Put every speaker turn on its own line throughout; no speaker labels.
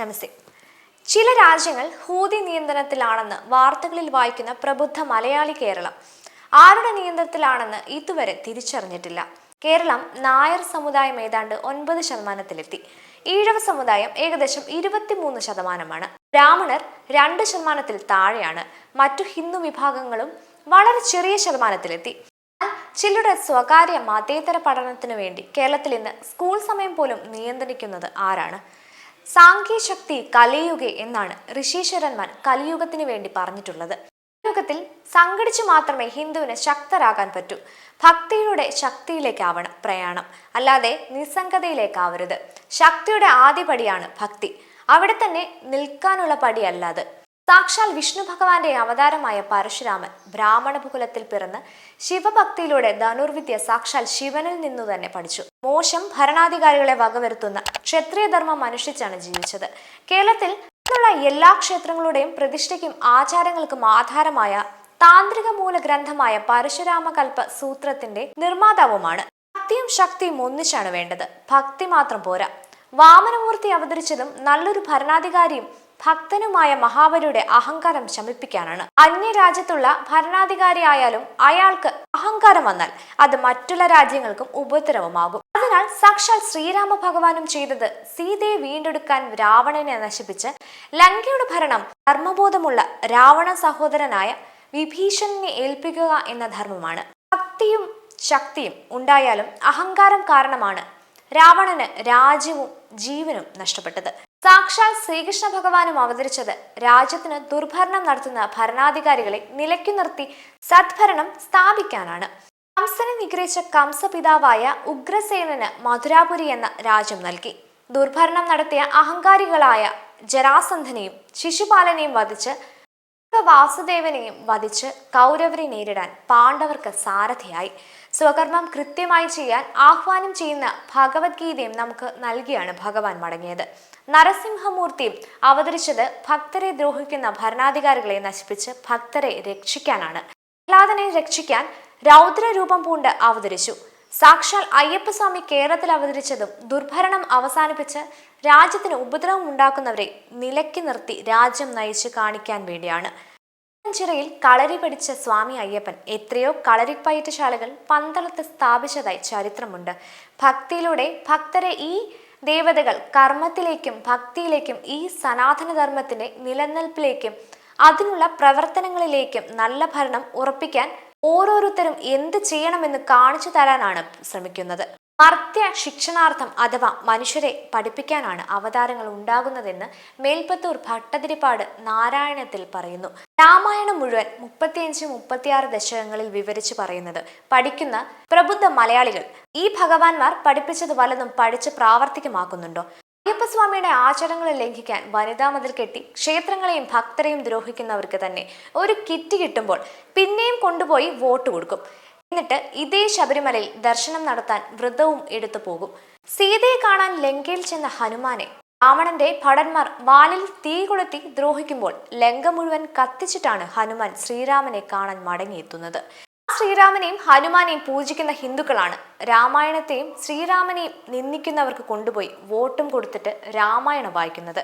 നമസ്തേ. ചില രാജ്യങ്ങൾ ഹൂതി നിയന്ത്രണത്തിലാണെന്ന് വാർത്തകളിൽ വായിക്കുന്ന പ്രബുദ്ധ മലയാളി കേരളം. ആരുടെ നിയന്ത്രണത്തിലാണെന്ന് ഇതുവരെ തിരിച്ചറിഞ്ഞിട്ടില്ല. കേരളം നായർ സമുദായം ഏതാണ്ട് ഒൻപത് ശതമാനത്തിലെത്തി. ഈഴവ സമുദായം ഏകദേശം ഇരുപത്തിമൂന്ന് ശതമാനമാണ്. ബ്രാഹ്മണർ രണ്ട് ശതമാനത്തിൽ താഴെയാണ്. മറ്റു ഹിന്ദു വിഭാഗങ്ങളും വളരെ ചെറിയ ശതമാനത്തിലെത്തി. ചിലരുടെ സ്വകാര്യ മതേതര പഠനത്തിനു വേണ്ടി കേരളത്തിൽ ഇന്ന് സ്കൂൾ സമയം പോലും നിയന്ത്രിക്കുന്നത് ആരാണ്? സാങ്കേശക്തി കലിയുഗെ എന്നാണ് ഋഷീശ്വരന്മാർ കലിയുഗത്തിന് വേണ്ടി പറഞ്ഞിട്ടുള്ളത്. കലിയുഗത്തിൽ സംഘടിച്ചു മാത്രമേ ഹിന്ദുവിന് ശക്തരാകാൻ പറ്റൂ. ഭക്തിയുടെ ശക്തിയിലേക്കാവണം പ്രയാണം. അല്ലാതെ നിസ്സംഗതയിലേക്കാവരുത്. ശക്തിയുടെ ആദ്യപടിയാണ് ഭക്തി. അവിടെ തന്നെ നിൽക്കാനുള്ള പടിയല്ലാതെ സാക്ഷാൽ വിഷ്ണു ഭഗവാന്റെ അവതാരമായ പരശുരാമൻ ബ്രാഹ്മണ ഭൂകുലത്തിൽ പിറന്ന് ശിവഭക്തിയിലൂടെ ധനുർവിദ്യ സാക്ഷാൽ ശിവനിൽ നിന്നു തന്നെ പഠിച്ചു. മോശം ഭരണാധികാരികളെ വകവരുത്തുന്ന ക്ഷത്രിയധർമ്മം അനുഷ്ഠിച്ചാണ് ജീവിച്ചത്. കേരളത്തിൽ എല്ലാ ക്ഷേത്രങ്ങളുടെയും പ്രതിഷ്ഠയ്ക്കും ആചാരങ്ങൾക്കും ആധാരമായ താന്ത്രിക മൂലഗ്രന്ഥമായ പരശുരാമകൽപ്പ സൂത്രത്തിന്റെ നിർമ്മാതാവുമാണ്. ഭക്തിയും ശക്തിയും ഒന്നിച്ചാണ് വേണ്ടത്. ഭക്തി മാത്രം പോരാ. വാമനമൂർത്തി അവതരിച്ചതും നല്ലൊരു ഭരണാധികാരിയും ഭക്തനുമായ മഹാബലിയുടെ അഹങ്കാരം ശമിപ്പിക്കാനാണ്. അന്യരാജ്യത്തുള്ള ഭരണാധികാരിയായാലും അയാൾക്ക് അഹങ്കാരം വന്നാൽ അത് മറ്റുള്ള രാജ്യങ്ങൾക്കും ഉപദ്രവമാകും. അതിനാൽ സാക്ഷാൽ ശ്രീരാമ ഭഗവാനും ചെയ്തത് സീതയെ വീണ്ടെടുക്കാൻ രാവണനെ നശിപ്പിച്ച് ലങ്കയുടെ ഭരണം ധർമ്മബോധമുള്ള രാവണ സഹോദരനായ വിഭീഷണനെ ഏൽപ്പിക്കുക എന്ന ധർമ്മമാണ്. ഭക്തിയും ശക്തിയും ഉണ്ടായാലും അഹങ്കാരം കാരണമാണ് രാവണന് രാജ്യവും ജീവനും നഷ്ടപ്പെട്ടത്. സാക്ഷാൽ ശ്രീകൃഷ്ണ ഭഗവാനും അവതരിച്ചത് രാജ്യത്തിന് ദുർഭരണം നടത്തുന്ന ഭരണാധികാരികളെ നിലയ്ക്കു നിർത്തി സദ്ഭരണം സ്ഥാപിക്കാനാണ്. കംസനെ നിഗ്രഹിച്ച കംസപിതാവായ ഉഗ്രസേനന് മധുരാപുരി എന്ന രാജ്യം നൽകി. ദുർഭരണം നടത്തിയ അഹങ്കാരികളായ ജരാസന്ധനെയും ശിശുപാലനെയും വധിച്ച് വാസുദേവനെയും വധിച്ച് കൗരവരെ നേരിടാൻ പാണ്ഡവർക്ക് സാരഥിയായി. സ്വകർമ്മം കൃത്യമായി ചെയ്യാൻ ആഹ്വാനം ചെയ്യുന്ന ഭഗവത്ഗീതയും നമുക്ക് നൽകിയാണ് ഭഗവാൻ മടങ്ങിയത്. നരസിംഹമൂർത്തിയും അവതരിച്ചത് ഭക്തരെ ദ്രോഹിക്കുന്ന ഭരണാധികാരികളെ നശിപ്പിച്ച് ഭക്തരെ രക്ഷിക്കാനാണ്. പ്രഹ്ലാദനെ രക്ഷിക്കാൻ രൗദ്രരൂപം പൂണ്ട് അവതരിച്ചു. സാക്ഷാൽ അയ്യപ്പസ്വാമി കേരളത്തിൽ അവതരിച്ചതും ദുർഭരണം അവസാനിപ്പിച്ച് രാജ്യത്തിന് ഉപദ്രവം ഉണ്ടാക്കുന്നവരെ നിലക്കി നിർത്തി രാജ്യം നയിച്ച് കാണിക്കാൻ വേണ്ടിയാണ്. ചിറയിൽ കളരി പഠിച്ച സ്വാമി അയ്യപ്പൻ എത്രയോ കളരിപ്പയറ്റശാലകൾ പന്തളത്ത് സ്ഥാപിച്ചതായി ചരിത്രമുണ്ട്. ഭക്തിയിലൂടെ ഭക്തരെ ഈ ദേവതകൾ കർമ്മത്തിലേക്കും ഭക്തിയിലേക്കും ഈ സനാതനധർമ്മത്തിന്റെ നിലനിൽപ്പിലേക്കും അതിനുള്ള പ്രവർത്തനങ്ങളിലേക്കും നല്ല ഭരണം ഉറപ്പിക്കാൻ ഓരോരുത്തരും എന്ത് ചെയ്യണമെന്ന് കാണിച്ചു തരാനാണ് ശ്രമിക്കുന്നത്. മർത്യ ശിക്ഷണാർത്ഥം അഥവാ മനുഷ്യരെ പഠിപ്പിക്കാനാണ് അവതാരങ്ങൾ ഉണ്ടാകുന്നതെന്ന് മേൽപ്പത്തൂർ ഭട്ടതിരിപ്പാട് നാരായണത്തിൽ പറയുന്നു. രാമായണം മുഴുവൻ മുപ്പത്തിയഞ്ച് മുപ്പത്തിയാറ് ദശകങ്ങളിൽ വിവരിച്ചു പറയുന്നത് പഠിക്കുന്ന പ്രബുദ്ധ മലയാളികൾ ഈ ഭഗവാൻമാർ പഠിപ്പിച്ചത് വല്ലതും പഠിച്ച് പ്രാവർത്തികമാക്കുന്നുണ്ടോ? അയ്യപ്പസ്വാമിയുടെ ആചാരങ്ങളെ ലംഘിക്കാൻ വനിതാ മതിൽ കെട്ടി ക്ഷേത്രങ്ങളെയും ഭക്തരെയും ദ്രോഹിക്കുന്നവർക്ക് തന്നെ ഒരു കിറ്റ് കിട്ടുമ്പോൾ പിന്നെയും കൊണ്ടുപോയി വോട്ട് കൊടുക്കും. എന്നിട്ട് ഇതേ ശബരിമലയിൽ ദർശനം നടത്താൻ വ്രതവും എടുത്തു പോകും. സീതയെ കാണാൻ ലങ്കയിൽ ചെന്ന ഹനുമാനെ രാവണന്റെ ഭടന്മാർ വാലിൽ തീ കൊളുത്തി ദ്രോഹിക്കുമ്പോൾ ലങ്ക മുഴുവൻ കത്തിച്ചിട്ടാണ് ഹനുമാൻ ശ്രീരാമനെ കാണാൻ മടങ്ങിയെത്തുന്നത്. ശ്രീരാമനെയും ഹനുമാനെയും പൂജിക്കുന്ന ഹിന്ദുക്കളാണ് രാമായണത്തെയും ശ്രീരാമനെയും നിന്ദിക്കുന്നവർക്ക് കൊണ്ടുപോയി വോട്ടും കൊടുത്തിട്ട് രാമായണം വായിക്കുന്നത്.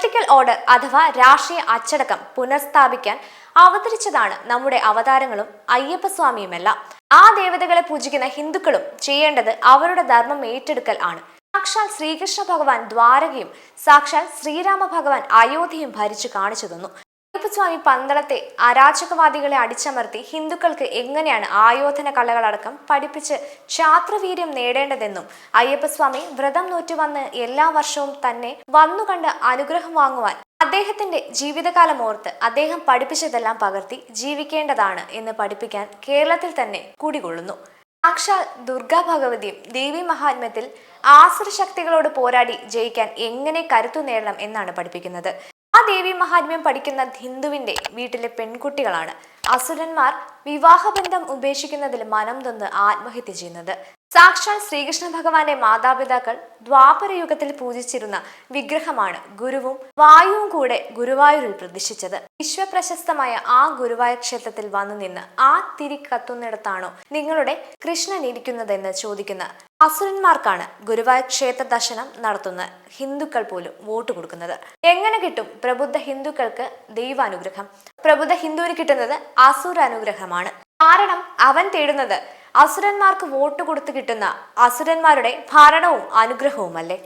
പൊളിറ്റിക്കൽ ഓർഡർ അഥവാ രാഷ്ട്രീയ അച്ചടക്കം പുനഃസ്ഥാപിക്കാൻ അവതരിച്ചതാണ് നമ്മുടെ അവതാരങ്ങളും അയ്യപ്പസ്വാമിയുമെല്ലാം. ആ ദേവതകളെ പൂജിക്കുന്ന ഹിന്ദുക്കളും ചെയ്യേണ്ടത് അവരുടെ ധർമ്മം ഏറ്റെടുക്കൽ ആണ്. സാക്ഷാൽ ശ്രീകൃഷ്ണ ഭഗവാൻ ദ്വാരകയും സാക്ഷാൽ ശ്രീരാമ ഭഗവാൻ അയോധ്യയും ഭരിച്ചു കാണിച്ചു തന്നു. അയ്യപ്പസ്വാമി പന്തളത്തെ അരാജകവാദികളെ അടിച്ചമർത്തി ഹിന്ദുക്കൾക്ക് എങ്ങനെയാണ് ആയോധന കലകളടക്കം പഠിപ്പിച്ച് ക്ഷാത്രവീര്യം നേടേണ്ടതെന്നും അയ്യപ്പസ്വാമി വ്രതം നോറ്റുവന്ന് എല്ലാ വർഷവും തന്നെ വന്നുകണ്ട് അനുഗ്രഹം വാങ്ങുവാൻ അദ്ദേഹത്തിന്റെ ജീവിതകാലം ഓർത്ത് അദ്ദേഹം പഠിപ്പിച്ചതെല്ലാം പകർത്തി ജീവിക്കേണ്ടതാണ് എന്ന് പഠിപ്പിക്കാൻ കേരളത്തിൽ തന്നെ കൂടികൊള്ളുന്നു. സാക്ഷാൽ ദുർഗാ ഭഗവതിയും ദേവി മഹാത്മ്യത്തിൽ ആസുര ശക്തികളോട് പോരാടി ജയിക്കാൻ എങ്ങനെ കരുത്തു നേടണം എന്നാണ് പഠിപ്പിക്കുന്നത്. ആ ദേവി മഹാത്മ്യം പഠിക്കുന്ന ഹിന്ദുവിന്റെ വീട്ടിലെ പെൺകുട്ടികളാണ്. അസുരന്മാർ വിവാഹബന്ധം ഉപേക്ഷിക്കുന്നതിൽ മനം തൊന്ന് ആത്മഹത്യ ചെയ്യുന്നത്. സാക്ഷാൽ ശ്രീകൃഷ്ണ ഭഗവാന്റെ മാതാപിതാക്കൾ ദ്വാപര യുഗത്തിൽ പൂജിച്ചിരുന്ന വിഗ്രഹമാണ് ഗുരുവും വായുവും കൂടെ ഗുരുവായൂരിൽ പ്രതിഷ്ഠിച്ചത്. വിശ്വപ്രശസ്തമായ ആ ഗുരുവായൂർ ക്ഷേത്രത്തിൽ വന്നു നിന്ന് ആ തിരി കത്തുന്നിടത്താണോ നിങ്ങളുടെ കൃഷ്ണൻ ഇരിക്കുന്നതെന്ന് ചോദിക്കുന്ന അസുരന്മാർക്കാണ് ഗുരുവായൂർ ക്ഷേത്ര ദർശനം നടത്തുന്ന ഹിന്ദുക്കൾ പോലും വോട്ട് കൊടുക്കുന്നത്. എങ്ങനെ കിട്ടും പ്രബുദ്ധ ഹിന്ദുക്കൾക്ക് ദൈവാനുഗ്രഹം? പ്രബുദ്ധ ഹിന്ദുവിന് കിട്ടുന്നത് അസുരാനുഗ്രഹമാണ്. കാരണം അവൻ തേടുന്നത് അസുരന്മാർക്ക് വോട്ട് കൊടുത്തു കിട്ടുന്ന അസുരന്മാരുടെ ഭരണവും അനുഗ്രഹവുമല്ലേ?